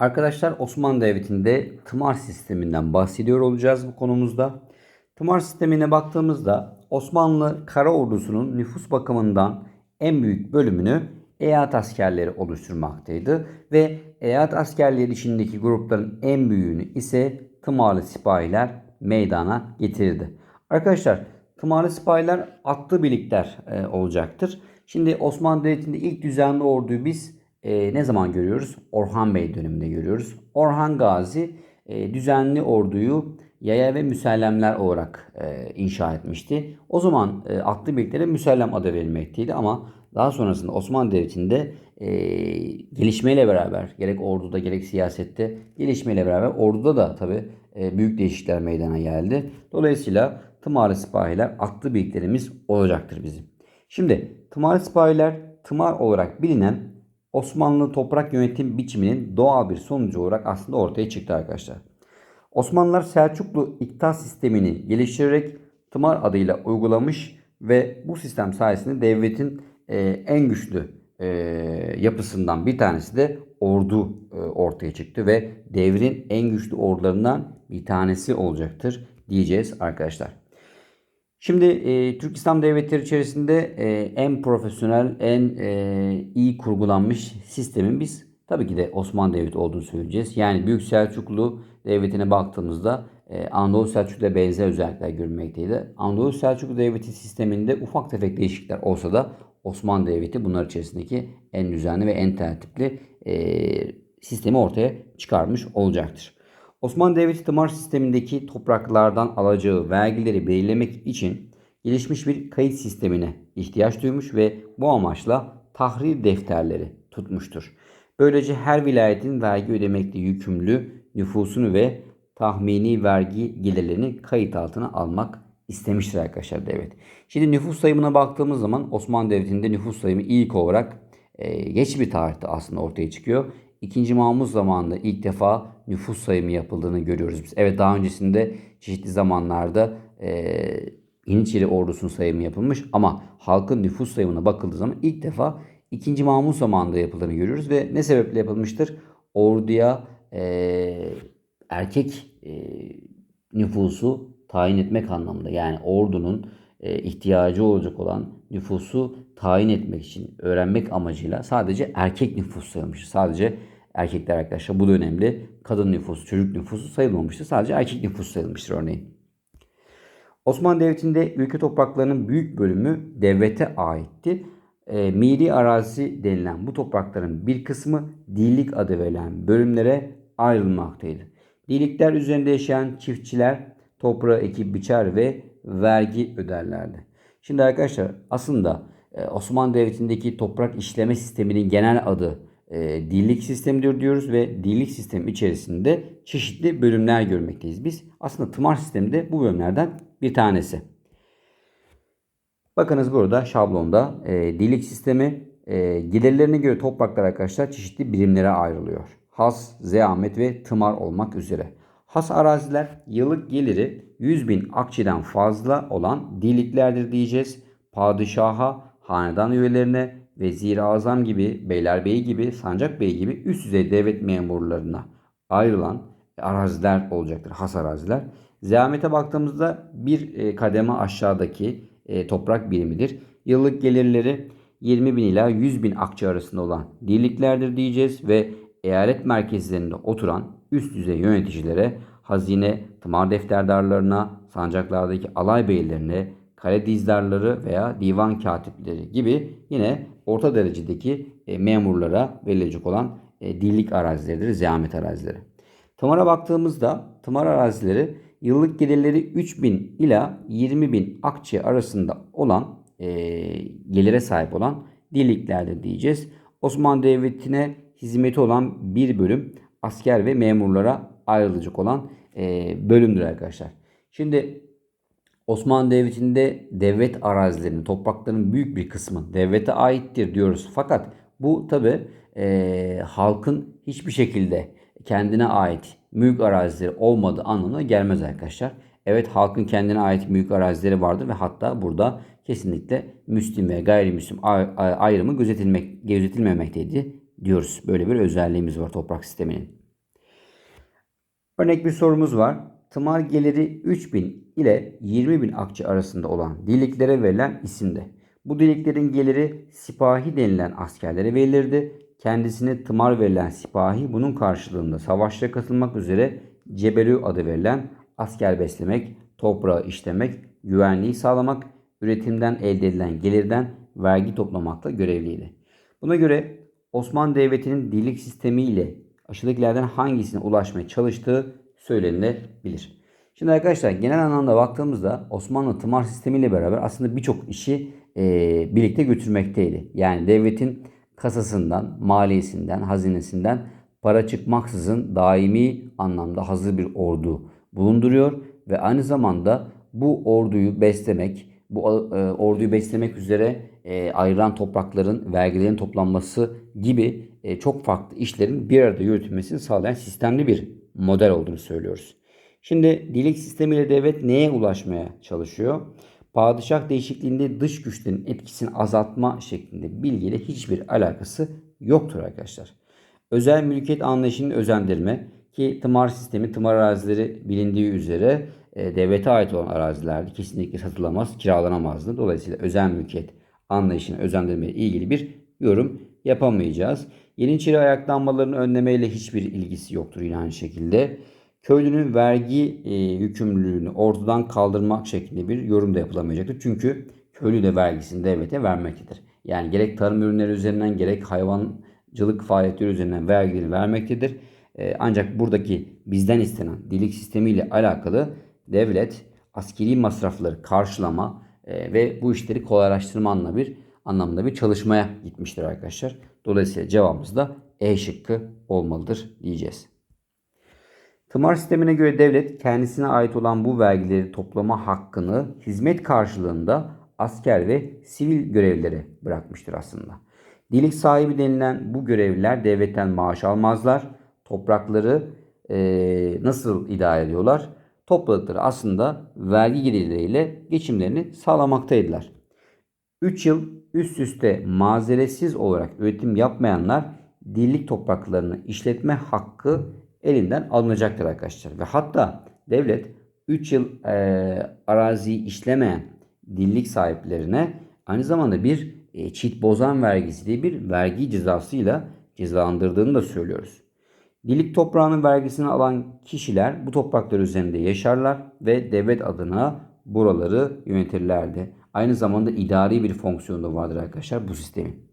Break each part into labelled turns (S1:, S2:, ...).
S1: Arkadaşlar Osmanlı Devleti'nde tımar sisteminden bahsediyor olacağız bu konumuzda. Tımar sistemine baktığımızda Osmanlı Kara Ordusu'nun nüfus bakımından en büyük bölümünü eyalet askerleri oluşturmaktaydı ve eyalet askerleri içindeki grupların en büyüğünü ise tımarlı sipahiler meydana getirdi. Arkadaşlar tımarlı sipahiler atlı birlikler e, olacaktır. Şimdi Osmanlı Devleti'nde ilk düzenli orduyu biz e, ne zaman görüyoruz? Orhan Bey döneminde görüyoruz. Orhan Gazi e, düzenli orduyu yaya ve müsellemler olarak e, inşa etmişti. O zaman e, atlı birliklere müsellem adı verilmekteydi ama daha sonrasında Osmanlı Devleti'nde e, gelişmeyle beraber gerek orduda gerek siyasette gelişmeyle beraber orduda da tabi e, büyük değişiklikler meydana geldi. Dolayısıyla tımarlı sipahiler atlı birliklerimiz olacaktır bizim. Şimdi tımarlı sipahiler tımar olarak bilinen Osmanlı toprak yönetim biçiminin doğal bir sonucu olarak aslında ortaya çıktı arkadaşlar. Osmanlılar Selçuklu iktidar sistemini geliştirerek tımar adıyla uygulamış ve bu sistem sayesinde devletin e, en güçlü e, yapısından bir tanesi de ordu e, ortaya çıktı ve devrin en güçlü ordularından bir tanesi olacaktır diyeceğiz arkadaşlar. Şimdi e, Türk İslam devletleri içerisinde e, en profesyonel, en e, iyi kurgulanmış sistemin biz tabii ki de Osmanlı Devleti olduğunu söyleyeceğiz. Yani Büyük Selçuklu Devleti'ne baktığımızda e, Anadolu Selçuklu'da benzer özellikler görülmekteydi. Anadolu Selçuklu Devleti sisteminde ufak tefek değişiklikler olsa da Osmanlı Devleti bunlar içerisindeki en düzenli ve en tertipli e, sistemi ortaya çıkarmış olacaktır. Osmanlı Devleti tımar sistemindeki topraklardan alacağı vergileri belirlemek için gelişmiş bir kayıt sistemine ihtiyaç duymuş ve bu amaçla tahrir defterleri tutmuştur. Böylece her vilayetin vergi ödemekle yükümlü nüfusunu ve tahmini vergi gelirlerini kayıt altına almak istemiştir arkadaşlar devlet. Şimdi nüfus sayımına baktığımız zaman Osmanlı Devleti'nde nüfus sayımı ilk olarak e, geç bir tarihte aslında ortaya çıkıyor. İkinci Mahmut zamanında ilk defa nüfus sayımı yapıldığını görüyoruz biz. Evet daha öncesinde çeşitli zamanlarda e, Yeniçeri ordusunun sayımı yapılmış ama halkın nüfus sayımına bakıldığı zaman ilk defa 2. Mahmut zamanında yapıldığını görüyoruz ve ne sebeple yapılmıştır? Orduya e, erkek e, nüfusu tayin etmek anlamında yani ordunun e, ihtiyacı olacak olan nüfusu tayin etmek için öğrenmek amacıyla sadece erkek nüfus sayılmıştır. Sadece erkekler arkadaşlar bu da önemli. Kadın nüfusu, çocuk nüfusu sayılmamıştır. Sadece erkek nüfusu sayılmıştır örneğin. Osmanlı Devleti'nde ülke topraklarının büyük bölümü devlete aitti. E, miri arazi denilen bu toprakların bir kısmı dillik adı verilen bölümlere ayrılmaktaydı. Dilikler üzerinde yaşayan çiftçiler toprağı ekip biçer ve vergi öderlerdi. Şimdi arkadaşlar aslında e, Osmanlı Devleti'ndeki toprak işleme sisteminin genel adı e, dillik sistemidir diyoruz ve dillik sistemi içerisinde çeşitli bölümler görmekteyiz. Biz aslında tımar sistemi de bu bölümlerden bir tanesi. Bakınız burada şablonda e, dillik sistemi e, gelirlerine göre topraklar arkadaşlar çeşitli birimlere ayrılıyor. Has, zeamet ve tımar olmak üzere. Has araziler yıllık geliri 100 bin akçeden fazla olan diliklerdir diyeceğiz. Padişaha, hanedan üyelerine, vezir-i azam gibi, beylerbeyi gibi, sancak beyi gibi üst düzey devlet memurlarına ayrılan araziler olacaktır. Has araziler. Zeamete baktığımızda bir e, kademe aşağıdaki e, toprak birimidir. Yıllık gelirleri 20 bin ila 100 bin akçe arasında olan dirliklerdir diyeceğiz ve eyalet merkezlerinde oturan üst düzey yöneticilere, hazine, tımar defterdarlarına, sancaklardaki alay beylerine, kale dizdarları veya divan katipleri gibi yine orta derecedeki e, memurlara verilecek olan e, dillik arazileridir, ziyamet arazileri. Tımara baktığımızda tımar arazileri yıllık gelirleri 3000 ila 20 bin akçe arasında olan e, gelire sahip olan dilliklerdir diyeceğiz. Osmanlı Devleti'ne hizmeti olan bir bölüm asker ve memurlara ayrılacak olan e, bölümdür arkadaşlar. Şimdi Osmanlı Devleti'nde devlet arazilerinin, toprakların büyük bir kısmı devlete aittir diyoruz. Fakat bu tabi e, halkın hiçbir şekilde kendine ait mülk arazileri olmadığı anlamına gelmez arkadaşlar. Evet halkın kendine ait mülk arazileri vardır ve hatta burada kesinlikle Müslim ve gayrimüslim ayrımı gözetilmek, gözetilmemekteydi diyoruz. Böyle bir özelliğimiz var toprak sisteminin. Örnek bir sorumuz var. Tımar geliri 3000 ile 20 bin akçe arasında olan dirliklere verilen isimde. Bu dirliklerin geliri sipahi denilen askerlere verilirdi. Kendisine tımar verilen sipahi bunun karşılığında savaşlara katılmak üzere Cebelü adı verilen asker beslemek, toprağı işlemek, güvenliği sağlamak, üretimden elde edilen gelirden vergi toplamakla görevliydi. Buna göre Osmanlı Devleti'nin dirlik sistemi ile aşağıdakilerden hangisine ulaşmaya çalıştığı söylenilebilir. Şimdi arkadaşlar genel anlamda baktığımızda Osmanlı tımar sistemiyle beraber aslında birçok işi e, birlikte götürmekteydi. Yani devletin kasasından, maliyesinden, hazinesinden para çıkmaksızın daimi anlamda hazır bir ordu bulunduruyor ve aynı zamanda bu orduyu beslemek, bu e, orduyu beslemek üzere e, ayrılan toprakların vergilerin toplanması gibi e, çok farklı işlerin bir arada yürütülmesini sağlayan sistemli bir model olduğunu söylüyoruz. Şimdi dilik sistemiyle devlet neye ulaşmaya çalışıyor? Padişah değişikliğinde dış güçlerin etkisini azaltma şeklinde bilgiyle hiçbir alakası yoktur arkadaşlar. Özel mülkiyet anlayışının özendirme ki tımar sistemi, tımar arazileri bilindiği üzere e, devlete ait olan arazilerdi. Kesinlikle satılamaz, kiralanamazdı. Dolayısıyla özel mülkiyet anlayışını özendirme ile ilgili bir yorum yapamayacağız. Yeniçeri ayaklanmalarını önlemeyle hiçbir ilgisi yoktur yine aynı şekilde. Köylünün vergi e, yükümlülüğünü ortadan kaldırmak şeklinde bir yorum da yapılamayacaktır. Çünkü köylü de vergisini devlete vermektedir. Yani gerek tarım ürünleri üzerinden gerek hayvancılık faaliyetleri üzerinden vergileri vermektedir. E, ancak buradaki bizden istenen dilik sistemiyle alakalı devlet askeri masrafları karşılama e, ve bu işleri kolaylaştırma anlamında bir anlamda bir çalışmaya gitmiştir arkadaşlar. Dolayısıyla cevabımız da E şıkkı olmalıdır diyeceğiz. Tımar sistemine göre devlet kendisine ait olan bu vergileri toplama hakkını hizmet karşılığında asker ve sivil görevlilere bırakmıştır aslında. Dilik sahibi denilen bu görevliler devletten maaş almazlar. Toprakları e, nasıl idare ediyorlar? Topladıkları aslında vergi gelirleriyle geçimlerini sağlamaktaydılar. 3 yıl üst üste mazeretsiz olarak üretim yapmayanlar dillik topraklarını işletme hakkı elinden alınacaktır arkadaşlar. Ve hatta devlet 3 yıl e, araziyi işlemeyen dillik sahiplerine aynı zamanda bir e, çit bozan vergisi diye bir vergi cezasıyla cezalandırdığını da söylüyoruz. Dillik toprağının vergisini alan kişiler bu topraklar üzerinde yaşarlar ve devlet adına buraları yönetirlerdi. Aynı zamanda idari bir fonksiyonu da vardır arkadaşlar bu sistemin.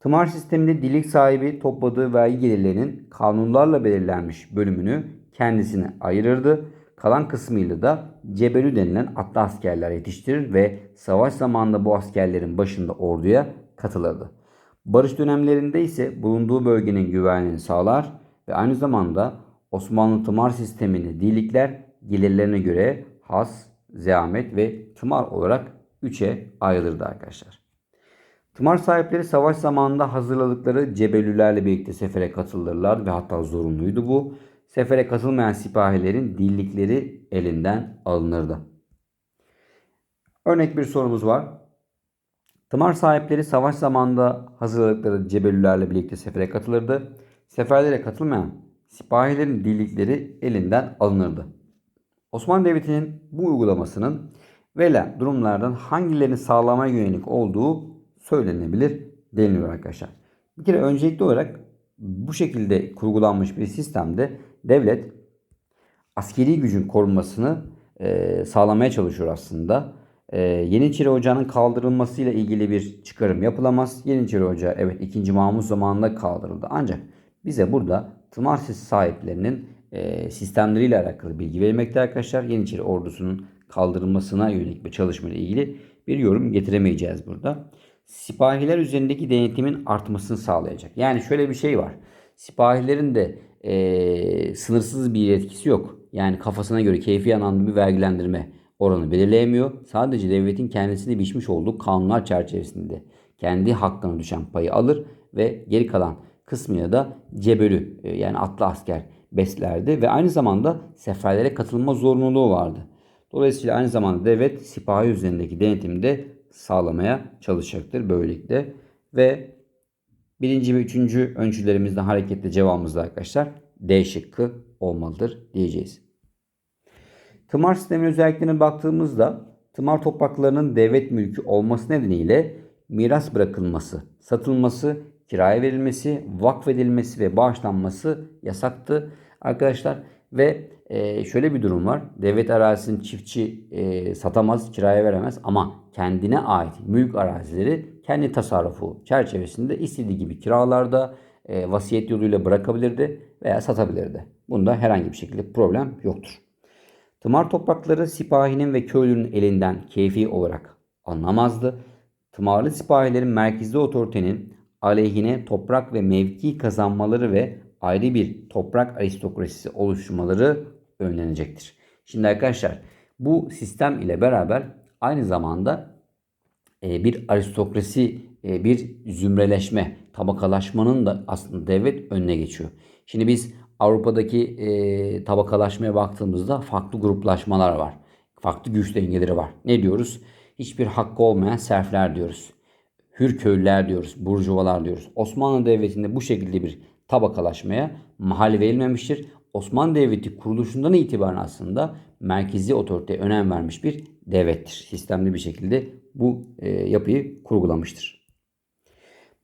S1: Tımar sisteminde dilik sahibi topladığı vergi gelirlerinin kanunlarla belirlenmiş bölümünü kendisine ayırırdı. Kalan kısmıyla da cebelü denilen atlı askerler yetiştirir ve savaş zamanında bu askerlerin başında orduya katılırdı. Barış dönemlerinde ise bulunduğu bölgenin güvenliğini sağlar ve aynı zamanda Osmanlı tımar sistemini dilikler gelirlerine göre has, zeamet ve tımar olarak üçe ayrılırdı arkadaşlar. Tımar sahipleri savaş zamanında hazırladıkları cebelülerle birlikte sefere katılırlar ve hatta zorunluydu bu. Sefere katılmayan sipahilerin dillikleri elinden alınırdı. Örnek bir sorumuz var. Tımar sahipleri savaş zamanında hazırladıkları cebelülerle birlikte sefere katılırdı. Seferlere katılmayan sipahilerin dillikleri elinden alınırdı. Osmanlı Devleti'nin bu uygulamasının verilen durumlardan hangilerini sağlamaya yönelik olduğu söylenebilir deniliyor arkadaşlar. Bir kere öncelikli olarak bu şekilde kurgulanmış bir sistemde devlet askeri gücün korunmasını e, sağlamaya çalışıyor aslında. E, Yeniçeri Ocağı'nın kaldırılmasıyla ilgili bir çıkarım yapılamaz. Yeniçeri Ocağı evet 2. Mahmut zamanında kaldırıldı. Ancak bize burada tımar sahiplerinin e, sistemleriyle alakalı bilgi verilmekte arkadaşlar. Yeniçeri ordusunun kaldırılmasına yönelik bir çalışma ile ilgili bir yorum getiremeyeceğiz burada sipahiler üzerindeki denetimin artmasını sağlayacak. Yani şöyle bir şey var. Sipahilerin de e, sınırsız bir etkisi yok. Yani kafasına göre keyfi anlamda bir vergilendirme oranı belirleyemiyor. Sadece devletin kendisini biçmiş olduğu kanunlar çerçevesinde kendi hakkına düşen payı alır ve geri kalan kısmıyla da cebölü yani atlı asker beslerdi ve aynı zamanda seferlere katılma zorunluluğu vardı. Dolayısıyla aynı zamanda devlet sipahi üzerindeki denetimde sağlamaya çalışacaktır böylelikle. Ve birinci ve üçüncü öncülerimizden hareketle cevabımız da arkadaşlar D şıkkı olmalıdır diyeceğiz. Tımar sisteminin özelliklerine baktığımızda tımar topraklarının devlet mülkü olması nedeniyle miras bırakılması, satılması, kiraya verilmesi, vakfedilmesi ve bağışlanması yasaktı arkadaşlar. Ve e, şöyle bir durum var. Devlet arazisini çiftçi e, satamaz, kiraya veremez ama kendine ait mülk arazileri kendi tasarrufu çerçevesinde istediği gibi kiralarda e, vasiyet yoluyla bırakabilirdi veya satabilirdi. Bunda herhangi bir şekilde problem yoktur. Tımar toprakları sipahinin ve köylünün elinden keyfi olarak alınamazdı. Tımarlı sipahilerin merkezli otoritenin aleyhine toprak ve mevki kazanmaları ve ayrı bir toprak aristokrasisi oluşturmaları önlenecektir. Şimdi arkadaşlar bu sistem ile beraber aynı zamanda e, bir aristokrasi, e, bir zümreleşme, tabakalaşmanın da aslında devlet önüne geçiyor. Şimdi biz Avrupa'daki e, tabakalaşmaya baktığımızda farklı gruplaşmalar var. Farklı güç dengeleri var. Ne diyoruz? Hiçbir hakkı olmayan serfler diyoruz. Hür köylüler diyoruz. Burjuvalar diyoruz. Osmanlı Devleti'nde bu şekilde bir tabakalaşmaya mahal verilmemiştir. Osmanlı Devleti kuruluşundan itibaren aslında merkezi otoriteye önem vermiş bir devlettir. Sistemli bir şekilde bu e, yapıyı kurgulamıştır.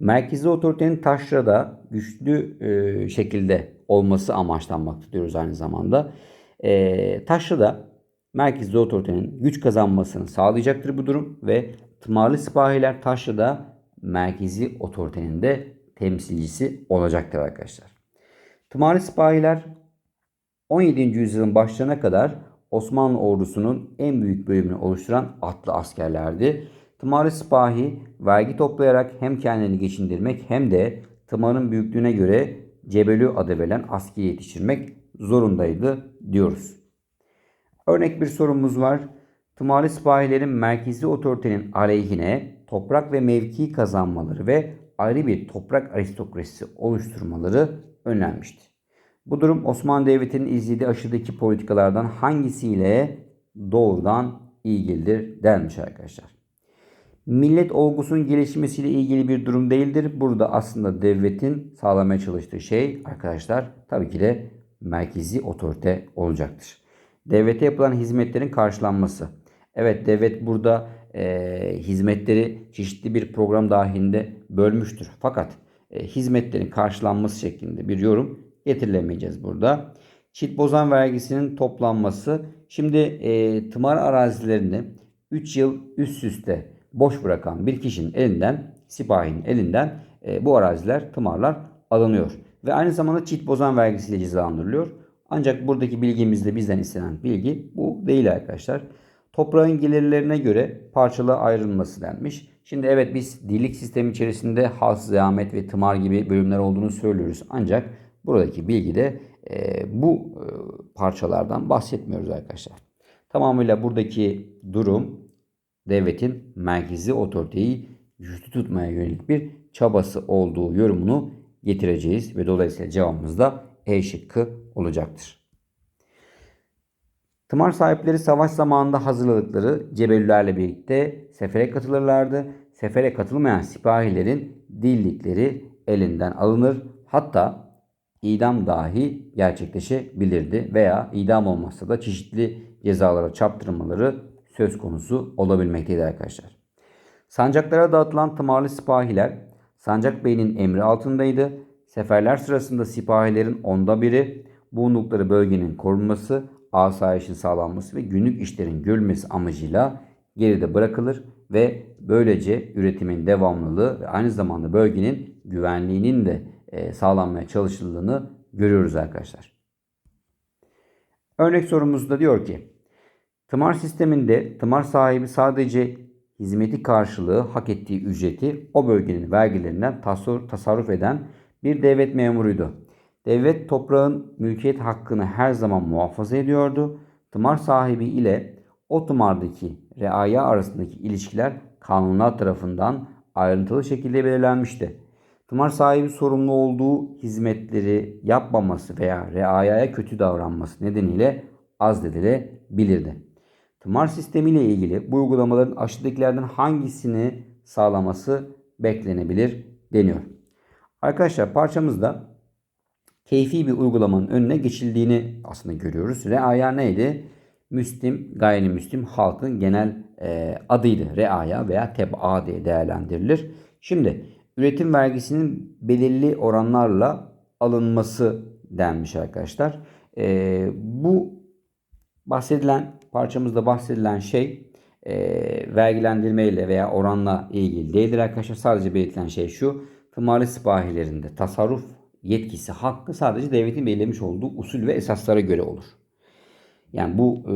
S1: Merkezi otoritenin taşrada güçlü e, şekilde olması amaçlanmakta diyoruz aynı zamanda. E, taşrada merkezi otoritenin güç kazanmasını sağlayacaktır bu durum ve tımarlı sipahiler taşrada merkezi otoritenin de temsilcisi olacaktır arkadaşlar. Tımarlı sipahiler 17. yüzyılın başlarına kadar Osmanlı ordusunun en büyük bölümünü oluşturan atlı askerlerdi. Tımarlı sipahi vergi toplayarak hem kendini geçindirmek hem de tımarın büyüklüğüne göre cebelü adı verilen askeri yetiştirmek zorundaydı diyoruz. Örnek bir sorumuz var. Tımarlı sipahilerin merkezi otoritenin aleyhine toprak ve mevki kazanmaları ve ayrı bir toprak aristokrasisi oluşturmaları önlenmişti. Bu durum Osmanlı Devleti'nin izlediği aşıdaki politikalardan hangisiyle doğrudan ilgilidir denmiş arkadaşlar. Millet olgusunun gelişmesiyle ilgili bir durum değildir. Burada aslında devletin sağlamaya çalıştığı şey arkadaşlar tabii ki de merkezi otorite olacaktır. Devlete yapılan hizmetlerin karşılanması. Evet devlet burada e, hizmetleri çeşitli bir program dahilinde bölmüştür. Fakat e, hizmetlerin karşılanması şeklinde bir yorum getirilemeyeceğiz burada. Çit bozan vergisinin toplanması. Şimdi e, tımar arazilerini 3 yıl üst üste boş bırakan bir kişinin elinden, sipahinin elinden e, bu araziler, tımarlar alınıyor. Ve aynı zamanda çit bozan vergisiyle cezalandırılıyor. Ancak buradaki bilgimizde bizden istenen bilgi bu değil arkadaşlar. Toprağın gelirlerine göre parçalı ayrılması denmiş. Şimdi evet biz dillik sistemi içerisinde has, zahmet ve tımar gibi bölümler olduğunu söylüyoruz. Ancak buradaki bilgide e, bu e, parçalardan bahsetmiyoruz arkadaşlar. Tamamıyla buradaki durum devletin merkezi otoriteyi güçlü tutmaya yönelik bir çabası olduğu yorumunu getireceğiz ve dolayısıyla cevabımız da E şıkkı olacaktır. Tımar sahipleri savaş zamanında hazırladıkları cebellülerle birlikte sefere katılırlardı. Sefere katılmayan sipahilerin dillikleri elinden alınır. Hatta idam dahi gerçekleşebilirdi veya idam olmazsa da çeşitli cezalara çarptırmaları söz konusu olabilmekteydi arkadaşlar. Sancaklara dağıtılan tımarlı sipahiler Sancak Bey'in emri altındaydı. Seferler sırasında sipahilerin onda biri bulundukları bölgenin korunması, asayişin sağlanması ve günlük işlerin görülmesi amacıyla geride bırakılır ve böylece üretimin devamlılığı ve aynı zamanda bölgenin güvenliğinin de e, sağlanmaya çalışıldığını görüyoruz arkadaşlar. Örnek sorumuzda diyor ki Tımar sisteminde tımar sahibi sadece hizmeti karşılığı hak ettiği ücreti o bölgenin vergilerinden tasarruf eden bir devlet memuruydu. Devlet toprağın mülkiyet hakkını her zaman muhafaza ediyordu. Tımar sahibi ile o tımardaki reaya arasındaki ilişkiler kanunlar tarafından ayrıntılı şekilde belirlenmişti. Tımar sahibi sorumlu olduğu hizmetleri yapmaması veya reayaya kötü davranması nedeniyle azledilebilirdi. Tımar sistemiyle ilgili bu uygulamaların aşağıdakilerden hangisini sağlaması beklenebilir deniyor. Arkadaşlar parçamızda keyfi bir uygulamanın önüne geçildiğini aslında görüyoruz. Reaya neydi? Müslim, gayrimüslim halkın genel e, adıydı. Reaya veya teb'a diye değerlendirilir. Şimdi üretim vergisinin belirli oranlarla alınması denmiş arkadaşlar. E, bu bahsedilen parçamızda bahsedilen şey e, vergilendirmeyle veya oranla ilgili değildir arkadaşlar. Sadece belirtilen şey şu. Tımarlı sipahilerinde tasarruf yetkisi, hakkı sadece devletin belirlemiş olduğu usul ve esaslara göre olur. Yani bu e,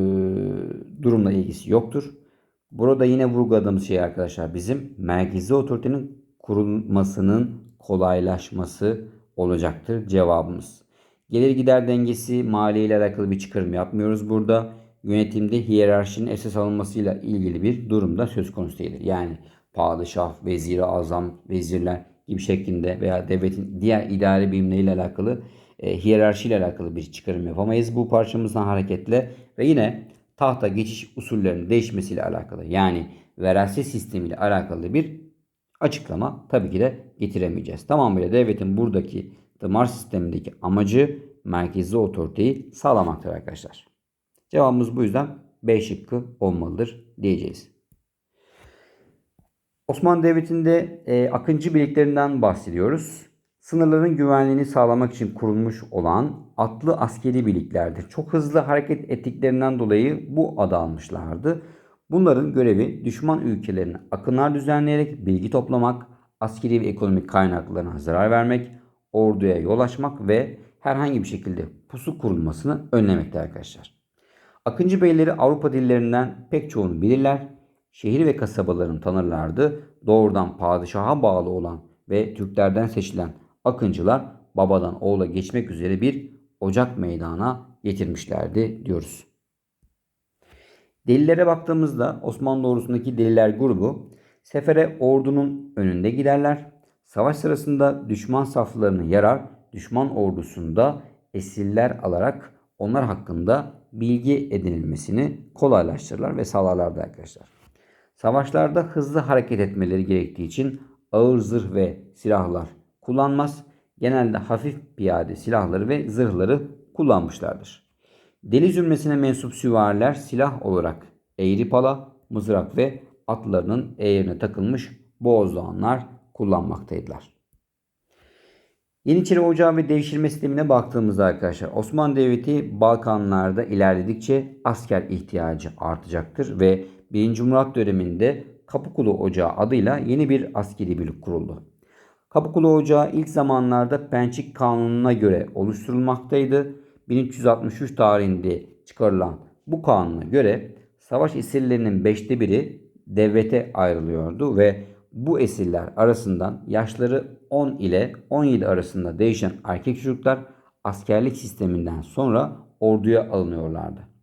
S1: durumla ilgisi yoktur. Burada yine vurguladığımız şey arkadaşlar bizim merkezi otoritenin kurulmasının kolaylaşması olacaktır cevabımız. Gelir gider dengesi maliye ile alakalı bir çıkarım yapmıyoruz burada. Yönetimde hiyerarşinin esas alınmasıyla ilgili bir durumda söz konusu değildir. Yani padişah, veziri azam, vezirler gibi şeklinde veya devletin diğer idari birimleriyle alakalı e, hiyerarşiyle alakalı bir çıkarım yapamayız bu parçamızdan hareketle ve yine tahta geçiş usullerinin değişmesiyle alakalı yani veraset sistemiyle alakalı bir açıklama tabii ki de getiremeyeceğiz. Tamamıyla devletin buradaki damar sistemindeki amacı merkezi otoriteyi sağlamaktır arkadaşlar. Cevabımız bu yüzden B şıkkı olmalıdır diyeceğiz. Osmanlı Devleti'nde e, Akıncı birliklerinden bahsediyoruz. Sınırların güvenliğini sağlamak için kurulmuş olan atlı askeri birliklerdir. Çok hızlı hareket ettiklerinden dolayı bu adı almışlardı. Bunların görevi düşman ülkelerine akınlar düzenleyerek bilgi toplamak, askeri ve ekonomik kaynaklarına zarar vermek, orduya yol açmak ve herhangi bir şekilde pusu kurulmasını önlemekte arkadaşlar. Akıncı beyleri Avrupa dillerinden pek çoğunu bilirler. Şehir ve kasabalarını tanırlardı. Doğrudan padişaha bağlı olan ve Türklerden seçilen Akıncılar babadan oğula geçmek üzere bir ocak meydana getirmişlerdi diyoruz. Delillere baktığımızda Osmanlı ordusundaki deliler grubu sefere ordunun önünde giderler. Savaş sırasında düşman saflarını yarar, düşman ordusunda esirler alarak onlar hakkında bilgi edinilmesini kolaylaştırırlar ve sağlarlardı arkadaşlar. Savaşlarda hızlı hareket etmeleri gerektiği için ağır zırh ve silahlar kullanmaz. Genelde hafif piyade silahları ve zırhları kullanmışlardır. Deli zümresine mensup süvariler silah olarak eğri pala, mızrak ve atlarının eğrine takılmış boğazdoğanlar kullanmaktaydılar. Yeniçeri Ocağı ve devşirme sistemine baktığımızda arkadaşlar Osmanlı Devleti Balkanlarda ilerledikçe asker ihtiyacı artacaktır ve 1. Murat döneminde Kapıkulu Ocağı adıyla yeni bir askeri birlik kuruldu. Kapıkulu Ocağı ilk zamanlarda Pençik Kanunu'na göre oluşturulmaktaydı. 1363 tarihinde çıkarılan bu kanuna göre savaş esirlerinin beşte biri devlete ayrılıyordu ve bu esirler arasından yaşları 10 ile 17 arasında değişen erkek çocuklar askerlik sisteminden sonra orduya alınıyorlardı.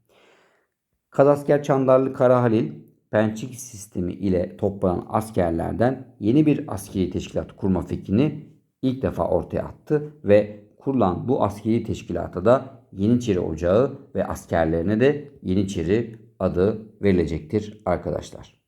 S1: Kazasker Çandarlı Kara Halil Pençik sistemi ile toplanan askerlerden yeni bir askeri teşkilat kurma fikrini ilk defa ortaya attı ve kurulan bu askeri teşkilata da Yeniçeri Ocağı ve askerlerine de Yeniçeri adı verilecektir arkadaşlar.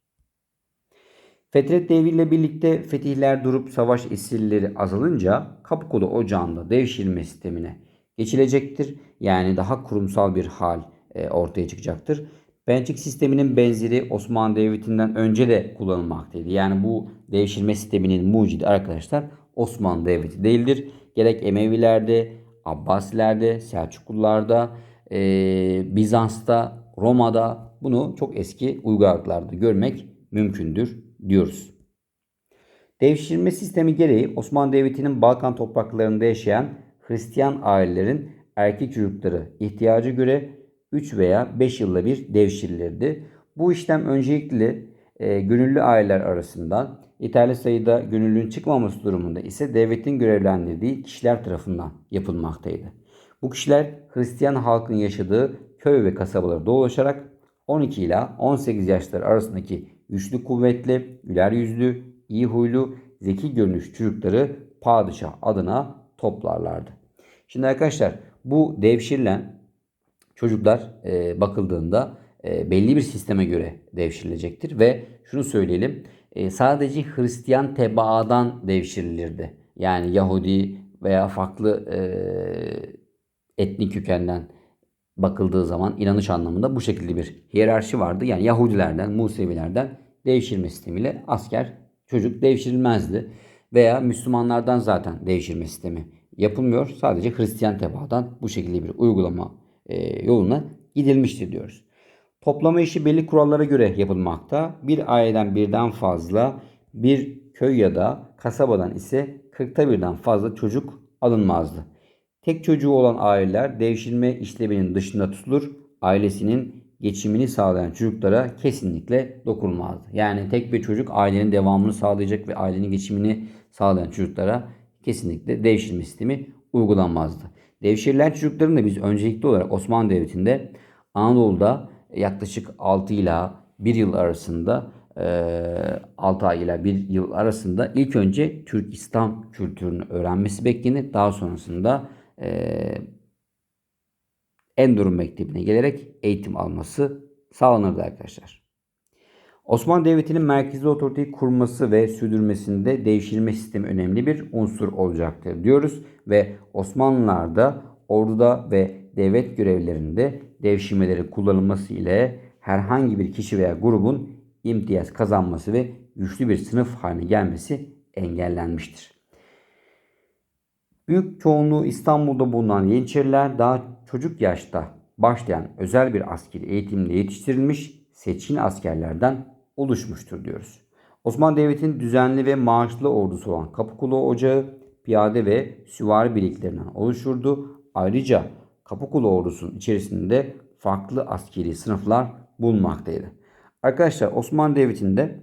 S1: Fetret devriyle birlikte fetihler durup savaş esirleri azalınca Kapıkulu Ocağı'nda devşirme sistemine geçilecektir. Yani daha kurumsal bir hal ortaya çıkacaktır. Pençik sisteminin benzeri Osmanlı Devleti'nden önce de kullanılmaktaydı. Yani bu devşirme sisteminin mucidi arkadaşlar Osmanlı Devleti değildir. Gerek Emevilerde, Abbasilerde, Selçuklularda, e, Bizans'ta, Roma'da bunu çok eski uygarlıklarda görmek mümkündür diyoruz. Devşirme sistemi gereği Osmanlı Devleti'nin Balkan topraklarında yaşayan Hristiyan ailelerin erkek çocukları ihtiyacı göre 3 veya 5 yılda bir devşirilirdi. Bu işlem öncelikle e, gönüllü aileler arasından yeterli sayıda gönüllünün çıkmaması durumunda ise devletin görevlendirdiği kişiler tarafından yapılmaktaydı. Bu kişiler Hristiyan halkın yaşadığı köy ve kasabalara dolaşarak 12 ila 18 yaşlar arasındaki güçlü kuvvetli, güler yüzlü, iyi huylu, zeki görünüş çocukları padişah adına toplarlardı. Şimdi arkadaşlar bu devşirilen çocuklar e, bakıldığında e, belli bir sisteme göre devşirilecektir ve şunu söyleyelim e, sadece Hristiyan tebaadan devşirilirdi. Yani Yahudi veya farklı e, etnik kökenden bakıldığı zaman inanış anlamında bu şekilde bir hiyerarşi vardı. Yani Yahudilerden, Musevilerden devşirme sistemiyle asker çocuk devşirilmezdi. Veya Müslümanlardan zaten devşirme sistemi yapılmıyor. Sadece Hristiyan tebaadan bu şekilde bir uygulama e, yoluna gidilmiştir diyoruz. Toplama işi belli kurallara göre yapılmakta. Bir aileden birden fazla, bir köy ya da kasabadan ise 40'ta birden fazla çocuk alınmazdı. Tek çocuğu olan aileler devşirme işleminin dışında tutulur. Ailesinin geçimini sağlayan çocuklara kesinlikle dokunulmazdı. Yani tek bir çocuk ailenin devamını sağlayacak ve ailenin geçimini sağlayan çocuklara kesinlikle devşirme sistemi uygulanmazdı. Devşirilen çocukların da biz öncelikli olarak Osmanlı Devleti'nde Anadolu'da yaklaşık 6 ila 1 yıl arasında 6 ay ile 1 yıl arasında ilk önce Türk İslam kültürünü öğrenmesi beklenir. Daha sonrasında Endurum Mektebi'ne gelerek eğitim alması sağlanırdı arkadaşlar. Osmanlı Devleti'nin merkezi otoriteyi kurması ve sürdürmesinde devşirme sistemi önemli bir unsur olacaktır diyoruz. Ve Osmanlılar'da orduda ve devlet görevlerinde devşirmelerin kullanılması ile herhangi bir kişi veya grubun imtiyaz kazanması ve güçlü bir sınıf haline gelmesi engellenmiştir. Büyük çoğunluğu İstanbul'da bulunan Yeniçeriler daha çocuk yaşta başlayan özel bir askeri eğitimle yetiştirilmiş seçkin askerlerden oluşmuştur diyoruz. Osmanlı Devleti'nin düzenli ve maaşlı ordusu olan Kapıkulu Ocağı piyade ve süvari birliklerinden oluşurdu. Ayrıca Kapıkulu ordusunun içerisinde farklı askeri sınıflar bulunmaktaydı. Arkadaşlar Osmanlı Devleti'nde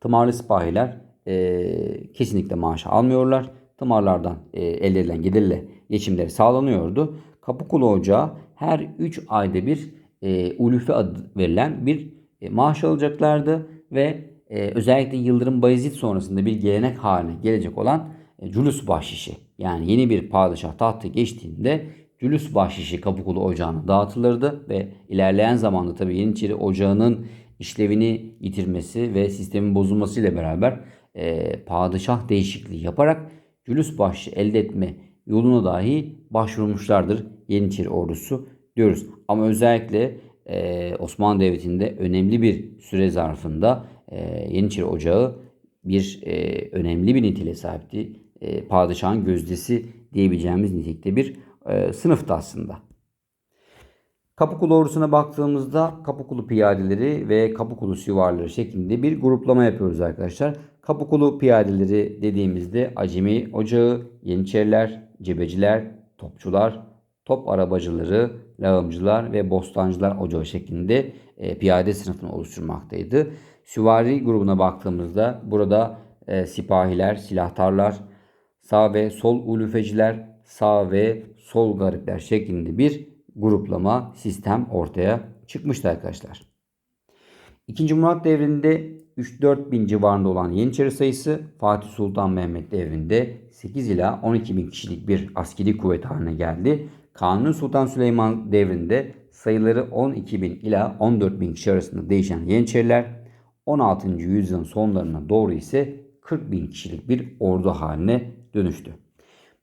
S1: tımarlı sipahiler e, kesinlikle maaş almıyorlar. Tımarlardan e, elde edilen gelirle geçimleri sağlanıyordu. Kapıkulu Ocağı her 3 ayda bir e, ulufe adı verilen bir maaş alacaklardı ve e, özellikle Yıldırım Bayezid sonrasında bir gelenek haline gelecek olan e, Culus bahşişi yani yeni bir padişah tahtı geçtiğinde Culus bahşişi Kapıkulu Ocağı'na dağıtılırdı ve ilerleyen zamanda tabii Yeniçeri Ocağı'nın işlevini yitirmesi ve sistemin bozulmasıyla beraber e, padişah değişikliği yaparak Culus bahşişi elde etme yoluna dahi başvurmuşlardır Yeniçeri ordusu diyoruz. Ama özellikle e, Osmanlı Devleti'nde önemli bir süre zarfında e, Yeniçeri Ocağı bir e, önemli bir niteliğe sahipti. E, padişahın gözdesi diyebileceğimiz nitelikte bir e, sınıftı aslında. Kapıkulu ordusuna baktığımızda Kapıkulu piyadeleri ve Kapıkulu süvarileri şeklinde bir gruplama yapıyoruz arkadaşlar. Kapıkulu piyadeleri dediğimizde Acemi Ocağı, Yeniçeriler, Cebeciler, Topçular, Top Arabacıları, Lağımcılar ve Bostancılar Ocağı şeklinde e, piyade sınıfını oluşturmaktaydı. Süvari grubuna baktığımızda burada e, sipahiler, silahtarlar, sağ ve sol ulufeciler, sağ ve sol garipler şeklinde bir gruplama sistem ortaya çıkmıştı arkadaşlar. İkinci Murat devrinde 3-4 bin civarında olan Yeniçeri sayısı Fatih Sultan Mehmet devrinde 8 ila 12 bin kişilik bir askeri kuvvet haline geldi. Kanuni Sultan Süleyman devrinde sayıları 12 bin ila 14 bin kişi arasında değişen Yeniçeriler 16. yüzyılın sonlarına doğru ise 40 bin kişilik bir ordu haline dönüştü.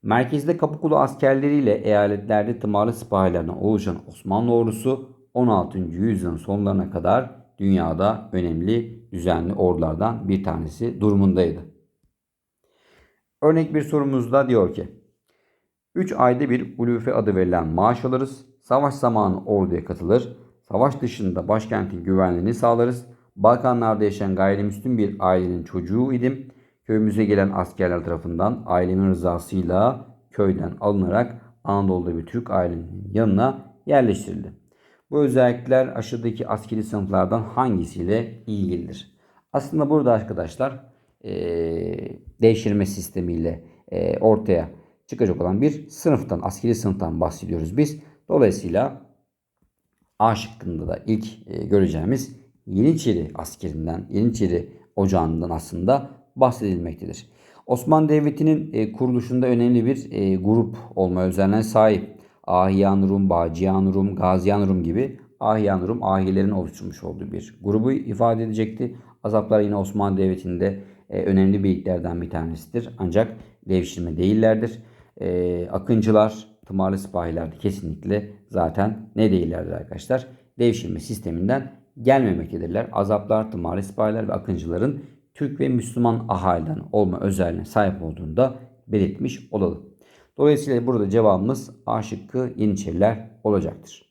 S1: Merkezde Kapıkulu askerleriyle eyaletlerde tımarlı sipahilerden oluşan Osmanlı ordusu 16. yüzyılın sonlarına kadar dünyada önemli düzenli ordulardan bir tanesi durumundaydı. Örnek bir sorumuzda diyor ki 3 ayda bir ulufe adı verilen maaş alırız. Savaş zamanı orduya katılır. Savaş dışında başkentin güvenliğini sağlarız. Balkanlarda yaşayan gayrimüslim bir ailenin çocuğu idim. Köyümüze gelen askerler tarafından ailemin rızasıyla köyden alınarak Anadolu'da bir Türk ailenin yanına yerleştirildi. Bu özellikler aşağıdaki askeri sınıflardan hangisiyle ilgilidir? Aslında burada arkadaşlar e, devşirme sistemiyle e, ortaya çıkacak olan bir sınıftan, askeri sınıftan bahsediyoruz biz. Dolayısıyla A şıkkında da ilk e, göreceğimiz Yeniçeri askerinden, Yeniçeri ocağından aslında bahsedilmektedir. Osmanlı Devleti'nin e, kuruluşunda önemli bir e, grup olma özelliğine sahip. Ahiyan Rum, Bağcıyan Rum, Gaziyan Rum gibi Ahiyan Rum ahilerin oluşturmuş olduğu bir grubu ifade edecekti. Azaplar yine Osmanlı Devleti'nde önemli beyliklerden bir tanesidir. Ancak devşirme değillerdir. E, akıncılar, tımarlı sipahiler de kesinlikle zaten ne değillerdir arkadaşlar? Devşirme sisteminden gelmemektedirler. Azaplar, tımarlı sipahiler ve akıncıların Türk ve Müslüman ahaliden olma özelliğine sahip olduğunu da belirtmiş olalım. Dolayısıyla burada cevabımız A şıkkı Yeniçeriler olacaktır.